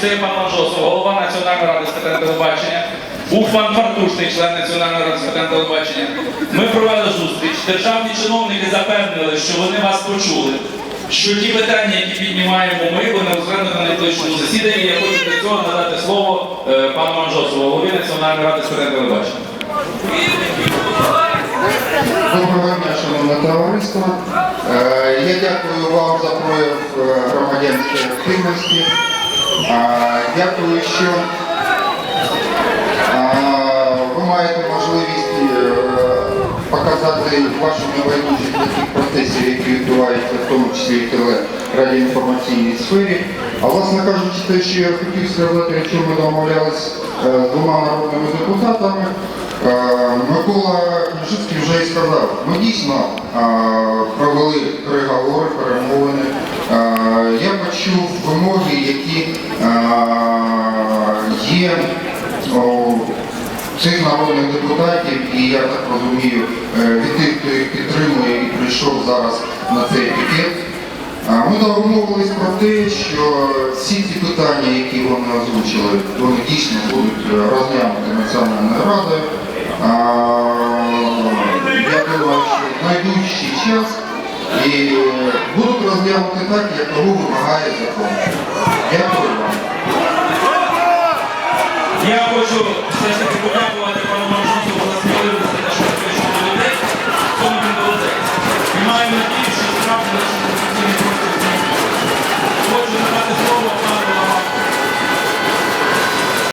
це є пан Манжосов, голова Національної ради з телебачення, був пан Фартушний, член Національної ради з телебачення. Ми провели зустріч. Державні чиновники запевнили, що вони вас почули. Що ті питання, які піднімаємо ми, вони розглянути на найближчому засіданні. Я хочу для цього надати слово е, пану Манжосову, голові Національної ради з телебачення. Доброго дня, шановне товариство. Е, Я дякую вам за прояв е, громадянської активності. Е, Дякую, що е, ви маєте можливість е, показати вашу небайдужість до тих процесів, які відбуваються, в тому числі в телерадіоінформаційній сфері. А власне кажучи, те, що я хотів сказати, що ми домовлялись е, з двома народними депутатами, е, Микола Княжицький вже і сказав, ми дійсно е, провели переговори, перемовини. Е, Я почув вимоги, які е, є цих народних депутатів, і я так розумію, е, від тих, хто їх підтримує і прийшов зараз на цей пікет. Ми домовились про те, що всі ці питання, які вони озвучили, вони дійсно будуть е, розглянуті Національною радою. Я думаю, що найближчий час і е, будуть розглянути так, як того вимагає закон. Дякую